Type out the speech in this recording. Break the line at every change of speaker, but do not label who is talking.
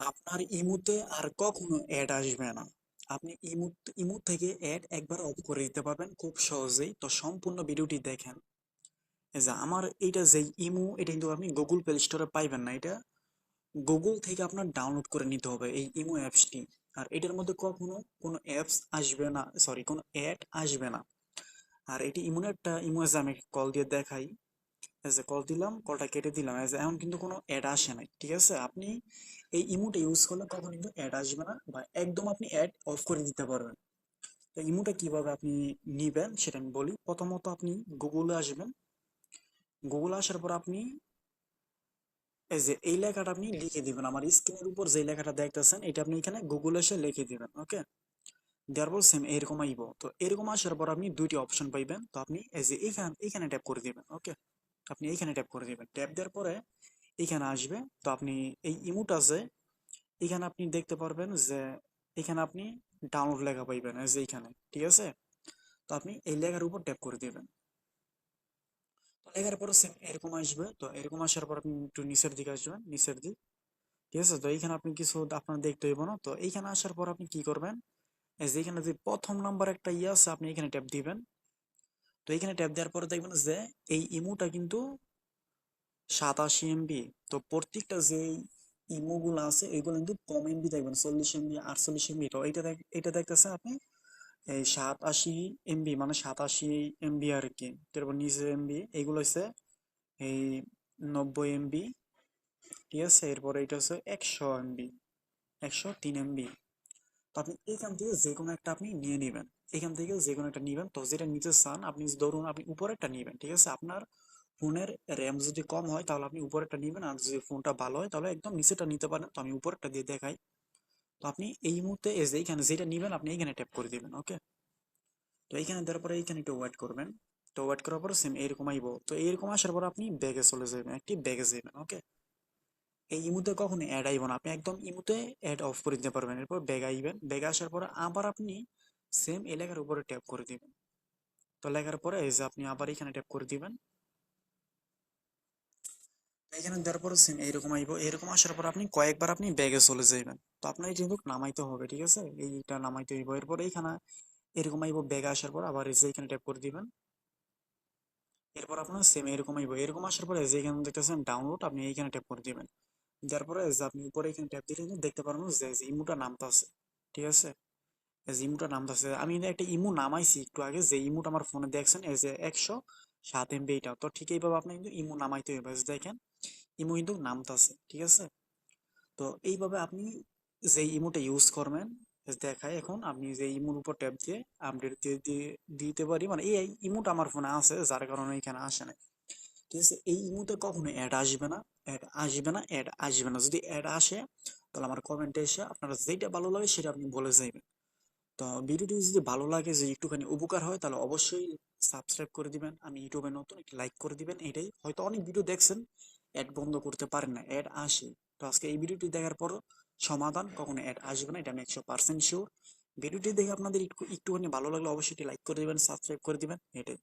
আপনার ইমুতে আর কখনো অ্যাড আসবে না। আপনি ইমু ইমু থেকে অ্যাড একবার অফ করে দিতে পারবেন খুব সহজেই। তো সম্পূর্ণ ভিডিওটি দেখেন। যে আমার এইটা যে ইমু, এটা কিন্তু আপনি গুগল প্লে স্টোরে পাইবেন না। এটা গুগল থেকে আপনার ডাউনলোড করে নিতে হবে এই ইমো অ্যাপসটি আর এটার মধ্যে কখনো কোনো অ্যাপস আসবে না সরি কোনো অ্যাড আসবে না। আর এটি ইমন একটা, ইমো আমি কল দিয়ে দেখাই। এজ এ কল দিলাম কলটা কেটে দিলাম। এজ এখন কিন্তু কোনো অ্যাড আসে নাই, ঠিক আছে? আপনি এই ইমোটা ইউজ করলে কখন কিন্তু অ্যাড আসবে না বা একদম আপনি অ্যাড অফ করে দিতে পারবেন। তো ইমোটা কীভাবে আপনি নিবেন সেটা আমি বলি। প্রথমত আপনি গুগলে আসবেন। গুগলে আসার পর আপনি এই যে এই লেখাটা আপনি লিখে দিবেন। আমার স্ক্রিনের উপর যে লেখাটা দেখতেছেন, এটা আপনি এখানে গুগলে এসে লিখে দিবেন ওকে দেওয়ার পর সেম এরকম আইব। তো এরকম আসার পর আপনি দুইটি অপশন পাইবেন। তো আপনি এই যে এইখানে এইখানে ট্যাপ করে দিবেন ওকে আপনি এইখানে ট্যাপ করে দিবেন। ট্যাপ দেওয়ার পরে এইখানে আসবে। তো আপনি এই ইমোট আছে এখানে আপনি দেখতে পারবেন যে এখানে আপনি ডাউনলোড লেখা পাইবেন যে এইখানে, ঠিক আছে? তো আপনি এই লেখার উপর ট্যাপ করে দিবেন। লেখার পর সেম এরকম আসবে। তো এরকম আসার পর আপনি একটু নিচের দিকে আসবেন, নিচের দিক, ঠিক আছে? তো এইখানে আপনি কিছু আপনার দেখতে হইব না। তো এইখানে আসার পর আপনি কি করবেন? এই যে এখানে যে প্রথম নাম্বার একটা ইয়ে আছে, আপনি এখানে ট্যাপ দিবেন। তো এখানে ট্যাপ দেওয়ার পরে দেখবেন যে এই ইমোটা কিন্তু সাতাশি এমবি তো প্রত্যেকটা যে ইমোগুলো আছে, এগুলো কিন্তু কম এমবি দেখবেন, চল্লিশ এমবি আটচল্লিশ এমবি তো এইটা এটা দেখতেছেন আপনি? এই সাতাশি এমবি মানে সাতাশি এমবি আর কি তারপর নিচে এমবি এগুলো হচ্ছে এই নব্বই এমবি ঠিক আছে? এরপরে এটা হচ্ছে একশো এমবি একশো তিন এমবি তো আপনি এখান থেকে যে কোনো একটা আপনি নিয়ে নেবেন। এখান থেকে যে কোনো একটা নেবেন। তো যেটা নিতে চান, আপনি ধরুন আপনি উপরেরটা নেবেন, ঠিক আছে? আপনার ফোনের র্যাম যদি কম হয়, তাহলে আপনি উপরেরটা নেবেন। আর যদি ফোনটা ভালো হয়, তাহলে একদম নিচেটা নিতে পারেন। তো আমি উপরেরটা দিয়ে দেখাই। তো আপনি এই মুহূর্তে এসে এইখানে যেটা নেবেন, আপনি এইখানে ট্যাপ করে দিবেন ওকে তো এইখানে দেওয়ার পরে এইখানে একটু ওয়েট করবেন। তো ওয়েট করার পর সেম এরকম আইব তো এরকম আসার পর আপনি ব্যাগে চলে যাবেন একটি ব্যাগে যাবেন ওকে এই ইমুতে কখনো অ্যাড আইব না। আপনি একদম ইমুতে অ্যাড অফ করে দিতে পারবেন। এরপর ব্যাগ আইবেন। ব্যাগ আসার পরে আবার আপনি সেম এলাকার উপরে ট্যাপ করে দিবেন। তো লেখার পরে এই যে আপনি আবার এখানে ট্যাপ করে দিবেন। এখানে দেওয়ার পর সেম এইরকম আইব। এরকম আসার পর আপনি কয়েকবার আপনি ব্যাগে চলে যাইবেন। তো আপনার কিন্তু নামাইতে হবে, ঠিক আছে? এইটা নামাইতে হইব। এরপর এইখানে এরকম আইব ব্যাগে আসার পর আবার এই যে এখানে ট্যাপ করে দিবেন। এরপর আপনার সেম এরকম আইব। এরকম আসার পরে যে এখানে দেখতেছেন ডাউনলোড আপনি এইখানে ট্যাপ করে দিবেন। দেওয়ার পরে আপনি উপরে এখানে ট্যাপ দিলে দেখতে পারবেন যে ইমুটা নামটা আছে, ঠিক আছে? যে ইমুটা নামটা আছে, আমি একটা ইমু নামাইছি একটু আগে, যে ইমুটা আমার ফোনে দেখছেন, এই যে একশো সাত এমবি এটা তো ঠিক এইভাবে আপনি কিন্তু ইমু নামাইতে হবে দেখেন, ইমু কিন্তু নামটা আছে, ঠিক আছে? তো এইভাবে আপনি যে ইমুটা ইউজ করবেন দেখায় এখন, আপনি যে ইমুর উপর ট্যাপ দিয়ে আপডেট দিয়ে দিতে পারি মানে এই ইমুটা আমার ফোনে আছে, যার কারণে এখানে আসে না ঠিক আছে? এই ইমুতে কখনো অ্যাড আসবে না। অ্যাড আসবে না অ্যাড আসবে না। যদি অ্যাড আসে, তাহলে আমার কমেন্টে এসে আপনারা যেটা ভালো লাগে সেটা আপনি বলে যাবেন তো ভিডিওটি যদি ভালো লাগে যে একটুখানি উপকার হয়, তাহলে অবশ্যই সাবস্ক্রাইব করে দিবেন। আমি ইউটিউবে নতুন, একটি লাইক করে দিবেন, এটাই। হয়তো অনেক ভিডিও দেখছেন অ্যাড বন্ধ করতে পারেন না অ্যাড আসে। তো আজকে এই ভিডিওটি দেখার পর সমাধান, কখনো অ্যাড আসবে না, এটা আমি একশো পার্সেন্ট শিওর ভিডিওটি দেখে আপনাদের একটু, একটুখানি ভালো লাগলে অবশ্যই লাইক করে দিবেন সাবস্ক্রাইব করে দিবেন, এটাই।